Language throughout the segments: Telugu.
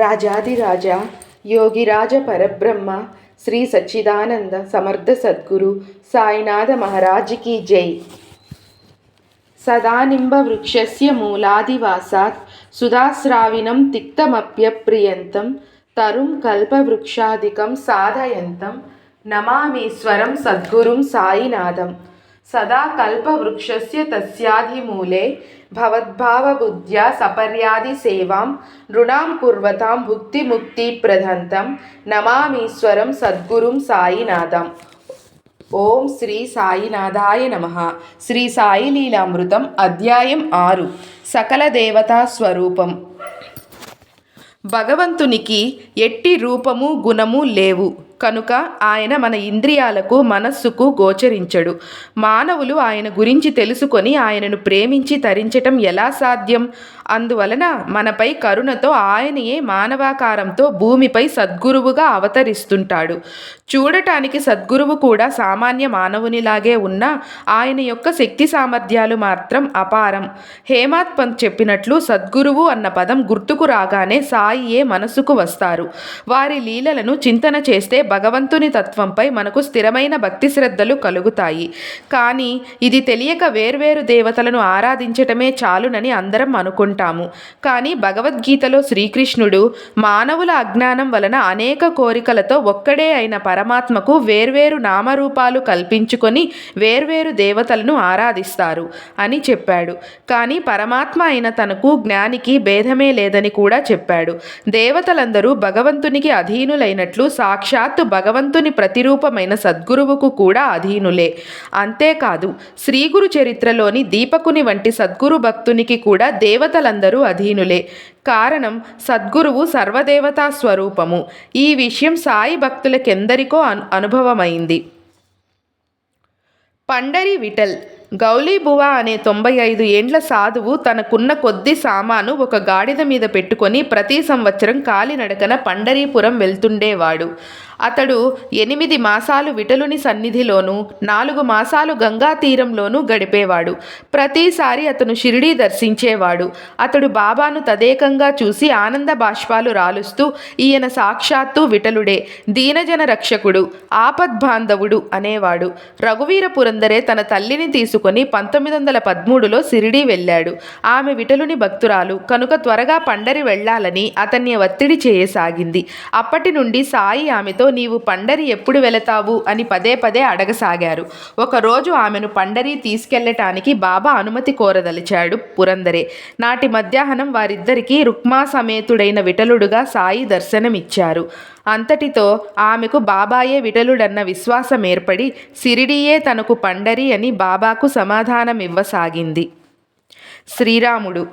రాజాదిరాజ యోగిరాజ పరబ్రహ్మ శ్రీ సచ్చిదానంద సమర్థ సద్గురు సాయినాథ మహారాజ్కి జై. సదానింబ వృక్షస్య మూలాదివాసాత్ సుధాస్రావినం తిక్తమప్యప్రియంతం తరుం కల్పవృక్షాదికం సాధయంతం నమామీశ్వరం సద్గురుం సాయినాథం. సదా కల్పవృక్షస్య తస్యాధిమూలే భవద్భావబుద్ధ్యా సపర్యాది సేవాం నృణాం కుర్వతాం భుక్తిముక్తిప్రదంతం నమామీశ్వరం సద్గురుం సాయినాథం. ఓం శ్రీ సాయినాథాయ నమ. శ్రీ సాయి లీలామృతం అధ్యాయం ఆరు. సకల దేవతా స్వరూపం. భగవంతునికి ఎట్టి రూపము గుణము లేవు. కనుక ఆయన మన ఇంద్రియాలకు మనస్సుకు గోచరించడు. మానవులు ఆయన గురించి తెలుసుకొని ఆయనను ప్రేమించి తరించటం ఎలా సాధ్యం? అందువలన మనపై కరుణతో ఆయనయే మానవాకారంతో భూమిపై సద్గురువుగా అవతరిస్తుంటాడు. చూడటానికి సద్గురువు కూడా సామాన్య మానవునిలాగే ఉన్నా ఆయన యొక్క శక్తి సామర్థ్యాలు మాత్రం అపారం. హేమాత్ పంత్ చెప్పినట్లు సద్గురువు అన్న పదం గుర్తుకు రాగానే సాయియే మనసుకు వస్తారు. వారి లీలలను చింతన చేస్తే భగవంతుని తత్వంపై మనకు స్థిరమైన భక్తి శ్రద్ధలు కలుగుతాయి. కానీ ఇది తెలియక వేర్వేరు దేవతలను ఆరాధించటమే చాలునని అందరం అనుకుంటాము. కానీ భగవద్గీతలో శ్రీకృష్ణుడు మానవుల అజ్ఞానం వలన అనేక కోరికలతో ఒక్కడే అయిన పరమాత్మకు వేర్వేరు నామరూపాలు కల్పించుకొని వేర్వేరు దేవతలను ఆరాధిస్తారు అని చెప్పాడు. కానీ పరమాత్మ అయిన తనకు జ్ఞానికి భేదమే లేదని కూడా చెప్పాడు. దేవతలందరూ భగవంతునికి అధీనులైనట్లు సాక్షాత్ సాక్షాత్తు భగవంతుని ప్రతిరూపమైన సద్గురువుకు కూడా అధీనులే. అంతేకాదు శ్రీగురు చరిత్రలోని దీపకుని వంటి సద్గురు భక్తునికి కూడా దేవతలందరూ అధీనులే. కారణం సద్గురువు సర్వదేవతా స్వరూపము. ఈ విషయం సాయి భక్తులకెందరికో అను అనుభవమైంది. పండరి విఠల్ గౌలీబువా అనే తొంభై ఐదు ఏండ్ల సాధువు తనకున్న కొద్ది సామాను ఒక గాడిద మీద పెట్టుకొని ప్రతి సంవత్సరం కాలినడకన పండరీపురం వెళ్తుండేవాడు. అతడు ఎనిమిది మాసాలు విటలుని సన్నిధిలోనూ నాలుగు మాసాలు గంగా తీరంలోనూ గడిపేవాడు. ప్రతిసారి అతను షిరిడీ దర్శించేవాడు. అతడు బాబాను తదేకంగా చూసి ఆనంద బాష్పాలు రాలుస్తూ ఈయన సాక్షాత్తు విఠలుడే దీనజన రక్షకుడు ఆపద్బాంధవుడు అనేవాడు. రఘువీర పురందరే తన తల్లిని తీసుకొని పంతొమ్మిది వందల పదమూడులో సిరిడీ వెళ్ళాడు. ఆమె విఠలుని భక్తురాలు. కనుక త్వరగా పండరి వెళ్ళాలని అతన్ని ఒత్తిడి చేయసాగింది. అప్పటి నుండి సాయి ఆమెతో నీవు పండరి ఎప్పుడు వెళతావు అని పదే పదే అడగసాగారు. ఒకరోజు ఆమెను పండరి తీసుకెళ్ళటానికి బాబా అనుమతి కోరదలిచాడు పురందరే. నాటి మధ్యాహ్నం వారిద్దరికీ రుక్మా సమేతుడైన విఠలుడుగా సాయి దర్శనమిచ్చారు. అంతటితో ఆమెకు బాబాయే విఠలుడన్న విశ్వాసం ఏర్పడి సిరిడియే తనకు పండరి అని బాబాకు సమాధానమివ్వసాగింది. శ్రీరాముడు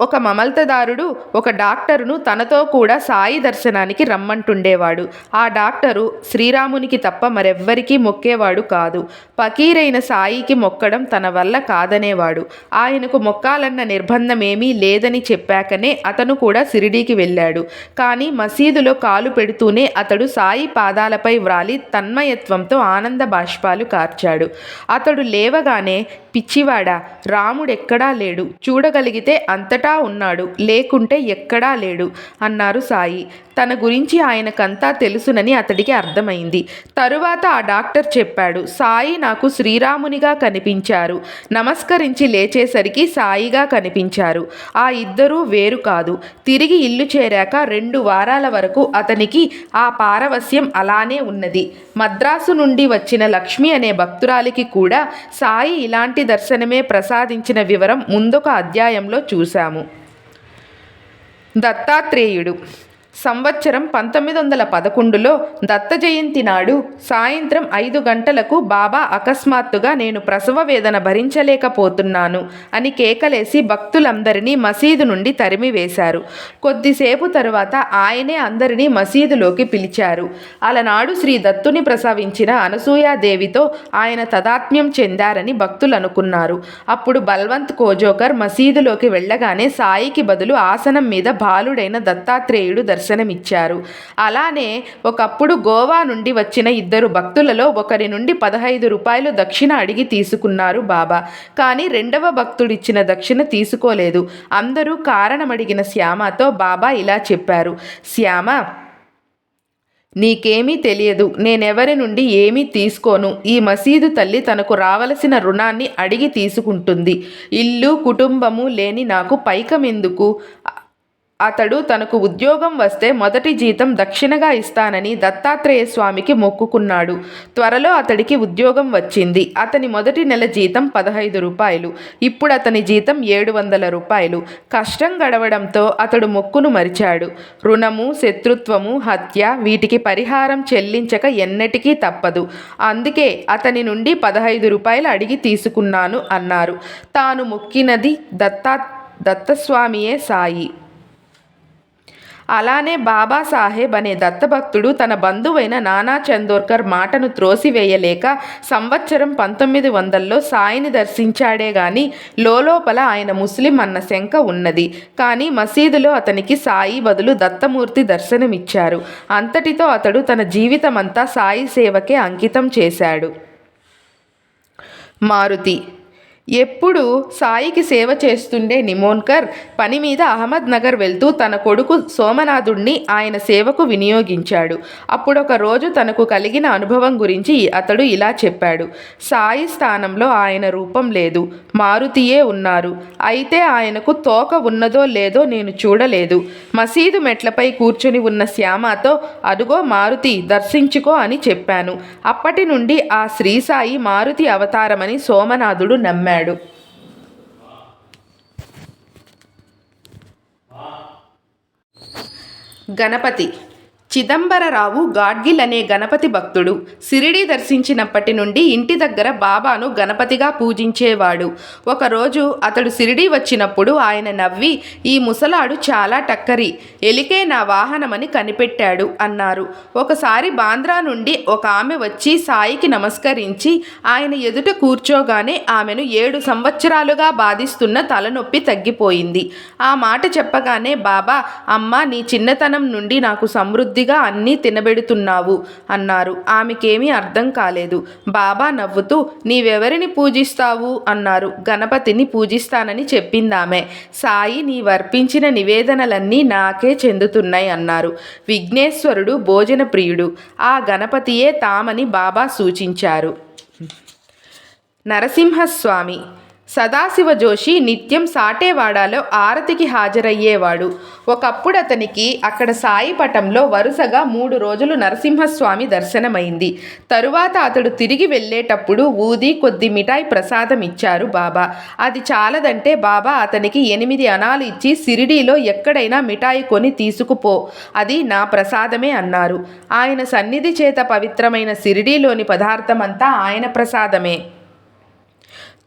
ఒక మమల్తదారుడు ఒక డాక్టరును తనతో కూడా సాయి దర్శనానికి రమ్మంటుండేవాడు. ఆ డాక్టరు శ్రీరామునికి తప్ప మరెవ్వరికీ మొక్కేవాడు కాదు. పకీరైన సాయికి మొక్కడం తన వల్ల కాదనేవాడు. ఆయనకు మొక్కాలన్న నిర్బంధమేమీ లేదని చెప్పాకనే అతను కూడా సిరిడీకి వెళ్ళాడు. కానీ మసీదులో కాలు పెడుతూనే అతడు సాయి పాదాలపై వ్రాలి తన్మయత్వంతో ఆనంద బాష్పాలు కార్చాడు. అతడు లేవగానే పిచ్చివాడా రాముడెక్కడా లేడు. చూడగలిగితే అంతటి ఉన్నాడు లేకుంటే ఎక్కడా లేడు అన్నారు సాయి. తన గురించి ఆయనకంతా తెలుసునని అతడికి అర్థమైంది. తరువాత ఆ డాక్టర్ చెప్పాడు సాయి నాకు శ్రీరామునిగా కనిపించారు. నమస్కరించి లేచేసరికి సాయిగా కనిపించారు. ఆ ఇద్దరూ వేరు కాదు. తిరిగి ఇల్లు చేరాక రెండు వారాల వరకు అతనికి ఆ పారవస్యం అలానే ఉన్నది. మద్రాసు నుండి వచ్చిన లక్ష్మి అనే భక్తురాలికి కూడా సాయి ఇలాంటి దర్శనమే ప్రసాదించిన వివరం ముందొక అధ్యాయంలో చూశాము. దత్తాత్రేయుడు. సంవత్సరం పంతొమ్మిది వందల పదకొండులో దత్త జయంతి నాడు సాయంత్రం ఐదు గంటలకు బాబా అకస్మాత్తుగా నేను ప్రసవ వేదన భరించలేకపోతున్నాను అని కేకలేసి భక్తులందరినీ మసీదు నుండి తరిమివేశారు. కొద్దిసేపు తరువాత ఆయనే అందరినీ మసీదులోకి పిలిచారు. అలనాడు శ్రీ దత్తుని ప్రసవించిన అనసూయాదేవితో ఆయన తదాత్మ్యం చెందారని భక్తులు అనుకున్నారు. అప్పుడు బల్వంత్ కోజోకర్ మసీదులోకి వెళ్ళగానే సాయికి బదులు ఆసనం మీద బాలుడైన దత్తాత్రేయుడు దర్శనం దర్శనమిచ్చారు. అలానే ఒకప్పుడు గోవా నుండి వచ్చిన ఇద్దరు భక్తులలో ఒకరి నుండి పదహైదు రూపాయలు దక్షిణ అడిగి తీసుకున్నారు బాబా. కానీ రెండవ భక్తుడిచ్చిన దక్షిణ తీసుకోలేదు. అందరూ కారణం అడిగిన శ్యామతో బాబా ఇలా చెప్పారు. శ్యామ నీకేమీ తెలియదు. నేనెవరి నుండి ఏమీ తీసుకోను. ఈ మసీదు తల్లి తనకు రావలసిన రుణాన్ని అడిగి తీసుకుంటుంది. ఇల్లు కుటుంబము లేని నాకు పైకమెందుకు? అతడు తనకు ఉద్యోగం వస్తే మొదటి జీతం దక్షిణగా ఇస్తానని దత్తాత్రేయ స్వామికి మొక్కుకున్నాడు. త్వరలో అతడికి ఉద్యోగం వచ్చింది. అతని మొదటి నెల జీతం పదహైదు రూపాయలు. ఇప్పుడు అతని జీతం ఏడు వందల రూపాయలు. కష్టం గడవడంతో అతడు మొక్కును మరిచాడు. రుణము శత్రుత్వము హత్య వీటికి పరిహారం చెల్లించక ఎన్నటికీ తప్పదు. అందుకే అతని నుండి పదహైదు రూపాయలు అడిగి తీసుకున్నాను అన్నారు. తాను మొక్కినది దత్తా దత్తస్వామియే సాయి. అలానే బాబాసాహెబ్ అనే దత్తభక్తుడు తన బంధువైన నానా చందోర్కర్ మాటను త్రోసివేయలేక సంవత్సరం పంతొమ్మిది వందల్లో సాయిని దర్శించాడే గాని లోపల ఆయన ముస్లిం అన్న శంక ఉన్నది. కానీ మసీదులో అతనికి సాయి బదులు దత్తమూర్తి దర్శనమిచ్చారు. అంతటితో అతడు తన జీవితమంతా సాయి సేవకే అంకితం చేశాడు. మారుతి ఎప్పుడు సాయికి సేవ చేస్తుండే నిమోన్కర్ పని మీద అహ్మద్ నగర్ వెళ్తూ తన కొడుకు సోమనాథుణ్ణి ఆయన సేవకు వినియోగించాడు. అప్పుడొక రోజు తనకు కలిగిన అనుభవం గురించి అతడు ఇలా చెప్పాడు. సాయి స్థానంలో ఆయన రూపం లేదు. మారుతియే ఉన్నారు. అయితే ఆయనకు తోక ఉన్నదో లేదో నేను చూడలేదు. మసీదు మెట్లపై కూర్చుని ఉన్న శ్యామతో అదుగో మారుతి దర్శించుకో అని చెప్పాను. అప్పటి నుండి ఆ శ్రీసాయి మారుతి అవతారమని సోమనాథుడు నమ్మాడు. గణపతి చిదంబరరావు గాడ్గిల్ అనే గణపతి భక్తుడు. సిరిడి దర్శించినప్పటి నుండి ఇంటి దగ్గర బాబాను గణపతిగా పూజించేవాడు. ఒకరోజు అతడు సిరిడి వచ్చినప్పుడు ఆయన నవ్వి ఈ ముసలాడు చాలా టక్కరి. ఎలికే నా వాహనమని కనిపెట్టాడు అన్నారు. ఒకసారి బాంద్రా నుండి ఒక ఆమె వచ్చి సాయికి నమస్కరించి ఆయన ఎదుట కూర్చోగానే ఆమెను ఏడు సంవత్సరాలుగా బాధిస్తున్న తలనొప్పి తగ్గిపోయింది. ఆ మాట చెప్పగానే బాబా అమ్మ నీ చిన్నతనం నుండి నాకు సమృద్ధి సమృద్ధిగా అన్నీ తినబెడుతున్నావు అన్నారు. ఆమెకేమీ అర్థం కాలేదు. బాబా నవ్వుతూ నీవెవరిని పూజిస్తావు? అన్నారు. గణపతిని పూజిస్తానని చెప్పిందామె. సాయి నీవర్పించిన నివేదనలన్నీ నాకే చెందుతున్నాయి అన్నారు. విఘ్నేశ్వరుడు భోజన ప్రియుడు ఆ గణపతియే తామని బాబా సూచించారు. నరసింహస్వామి. సదాశివ జోషి నిత్యం సాటేవాడాలో ఆరతికి హాజరయ్యేవాడు. ఒకప్పుడు అతనికి అక్కడ సాయి పటంలో వరుసగా మూడు రోజులు నరసింహస్వామి దర్శనమైంది. తరువాత అతడు తిరిగి వెళ్ళేటప్పుడు ఊది కొద్ది మిఠాయి ప్రసాదం ఇచ్చారు బాబా. అది చాలదంటే బాబా అతనికి ఎనిమిది అనాలు ఇచ్చి సిరిడీలో ఎక్కడైనా మిఠాయి కొని తీసుకుపో అది నా ప్రసాదమే అన్నారు. ఆయన సన్నిధి చేత పవిత్రమైన సిరిడీలోని పదార్థమంతా ఆయన ప్రసాదమే.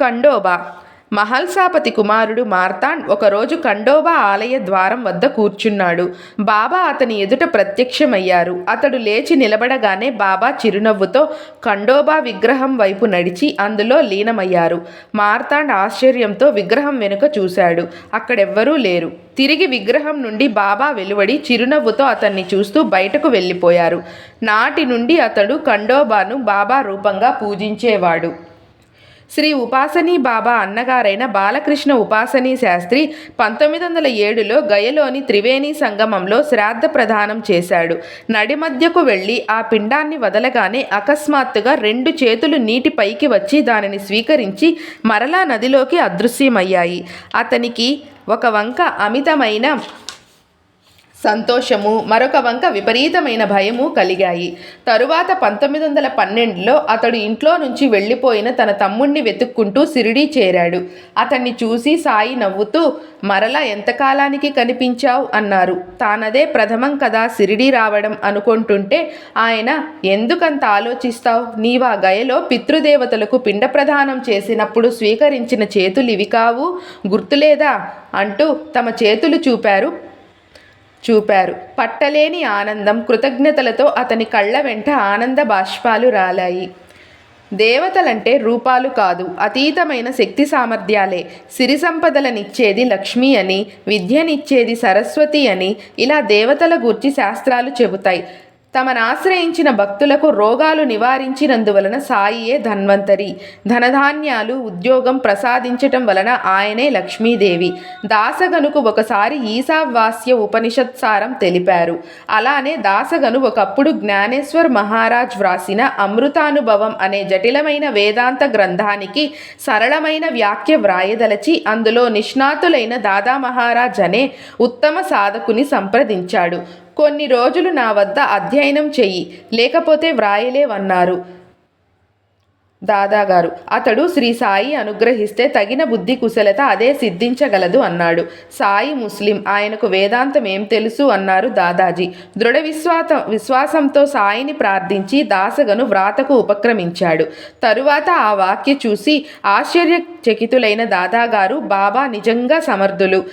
ఖండోబా. మహల్సాపతి కుమారుడు మార్తాండ్ ఒకరోజు ఖండోబా ఆలయ ద్వారం వద్ద కూర్చున్నాడు. బాబా అతని ఎదుట ప్రత్యక్షమయ్యారు. అతడు లేచి నిలబడగానే బాబా చిరునవ్వుతో ఖండోబా విగ్రహం వైపు నడిచి అందులో లీనమయ్యారు. మార్తాండ్ ఆశ్చర్యంతో విగ్రహం వెనుక చూశాడు. అక్కడెవ్వరూ లేరు. తిరిగి విగ్రహం నుండి బాబా వెలువడి చిరునవ్వుతో అతన్ని చూస్తూ బయటకు వెళ్ళిపోయారు. నాటి నుండి అతడు ఖండోబాను బాబా రూపంగా పూజించేవాడు. శ్రీ ఉపాసనీ బాబా అన్నగారైన బాలకృష్ణ ఉపాసనీ శాస్త్రి పంతొమ్మిది వందల ఏడులో గయలోని త్రివేణి సంగమంలో శ్రాద్ధ ప్రదానం చేశాడు. నడిమధ్యకు వెళ్ళి ఆ పిండాన్ని వదలగానే అకస్మాత్తుగా రెండు చేతులు నీటి పైకి వచ్చి దానిని స్వీకరించి మరలా నదిలోకి అదృశ్యమయ్యాయి. అతనికి ఒక వంక అమితమైన సంతోషము మరొక వంక విపరీతమైన భయము కలిగాయి. తరువాత పంతొమ్మిది వందల పన్నెండులో అతడు ఇంట్లో నుంచి వెళ్ళిపోయిన తన తమ్ముణ్ణి వెతుక్కుంటూ సిరిడీ చేరాడు. అతన్ని చూసి సాయి నవ్వుతూ మరలా ఎంతకాలానికి కనిపించావు? అన్నారు. తానదే ప్రథమం కదా సిరిడీ రావడం అనుకుంటుంటే ఆయన ఎందుకంత ఆలోచిస్తావు? నీవా గయలో పితృదేవతలకు పిండ ప్రదానం చేసినప్పుడు స్వీకరించిన చేతులు ఇవి కావు? గుర్తులేదా? అంటూ తమ చేతులు చూపారు చూపారు. పట్టలేని ఆనందం కృతజ్ఞతలతో అతని కళ్ళ వెంట ఆనంద బాష్పాలు రాలాయి. దేవతలంటే రూపాలు కాదు అతీతమైన శక్తి సామర్థ్యాలే. సిరి సంపదలనిచ్చేది లక్ష్మి అని విద్యనిచ్చేది సరస్వతి అని ఇలా దేవతల గూర్చి శాస్త్రాలు చెబుతాయి. తమను ఆశ్రయించిన భక్తులకు రోగాలు నివారించినందువలన సాయియే ధన్వంతరి. ధనధాన్యాలు ఉద్యోగం ప్రసాదించటం వలన ఆయనే లక్ష్మీదేవి. దాసగనుకు ఒకసారి ఈశావాస్య ఉపనిషత్సారం తెలిపారు. అలానే దాసగను ఒకప్పుడు జ్ఞానేశ్వర్ మహారాజ్ వ్రాసిన అమృతానుభవం అనే జటిలమైన వేదాంత గ్రంథానికి సరళమైన వ్యాఖ్య వ్రాయదలచి అందులో నిష్ణాతులైన దాదా మహారాజ్ అనే ఉత్తమ సాధకుని సంప్రదించాడు. కొన్ని రోజులు నా వద్ద అధ్యయనం చెయ్యి లేకపోతే వ్రాయలేవన్నారు. దాదాగారు. అతడు శ్రీ సాయి అనుగ్రహిస్తే తగిన బుద్ధి కుశలత అదే సిద్ధించగలదు అన్నాడు. సాయి ముస్లిం ఆయనకు వేదాంతం ఏం తెలుసు అన్నారు దాదాజీ. దృఢ విశ్వాస విశ్వాసంతో సాయిని ప్రార్థించి దాసగను వ్రాతకు ఉపక్రమించాడు. తరువాత ఆ వాక్య చూసి ఆశ్చర్యచకితులైన దాదాగారు బాబా నిజంగా సమర్థులు.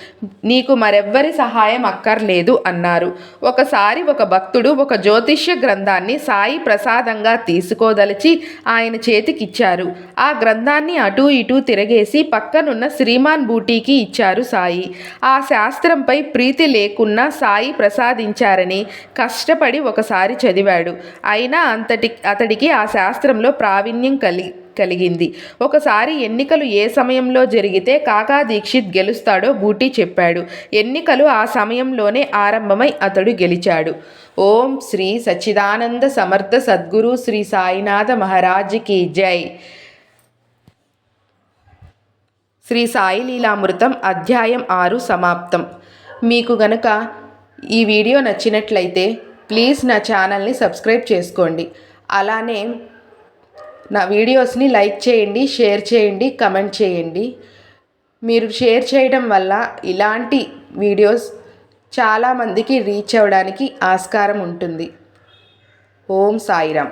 నీకు మరెవ్వరి సహాయం అక్కర్లేదు అన్నారు. ఒకసారి ఒక భక్తుడు ఒక జ్యోతిష్య గ్రంథాన్ని సాయి ప్రసాదంగా తీసుకోదలిచి ఆయన చేతికి ఇచ్చారు. ఆ గ్రంథాన్ని అటూ ఇటూ తిరగేసి పక్కనున్న శ్రీమాన్ బూటీకి ఇచ్చారు సాయి. ఆ శాస్త్రంపై ప్రీతి లేకున్నా సాయి ప్రసాదించారని కష్టపడి ఒకసారి చదివాడు. అయినా అంతటి అతడికి ఆ శాస్త్రంలో ప్రావీణ్యం కలి కలిగింది. ఒకసారి ఎన్నికలు ఏ సమయంలో జరిగితే కాకా దీక్షిత్ గెలుస్తాడో బూటీ చెప్పాడు. ఎన్నికలు ఆ సమయంలోనే ఆరంభమై అతడు గెలిచాడు. ఓం శ్రీ సచ్చిదానంద సమర్థ సద్గురు శ్రీ సాయినాథ మహారాజ్కి జై. శ్రీ సాయి లీలామృతం అధ్యాయం ఆరు సమాప్తం. మీకు గనక ఈ వీడియో నచ్చినట్లయితే ప్లీజ్ నా ఛానల్ని సబ్స్క్రైబ్ చేసుకోండి. అలానే నా వీడియోస్ని లైక్ చేయండి షేర్ చేయండి కమెంట్ చేయండి. మీరు షేర్ చేయడం వల్ల ఇలాంటి వీడియోస్ చాలామందికి రీచ్ అవ్వడానికి ఆస్కారం ఉంటుంది. ఓం సాయిరామ్.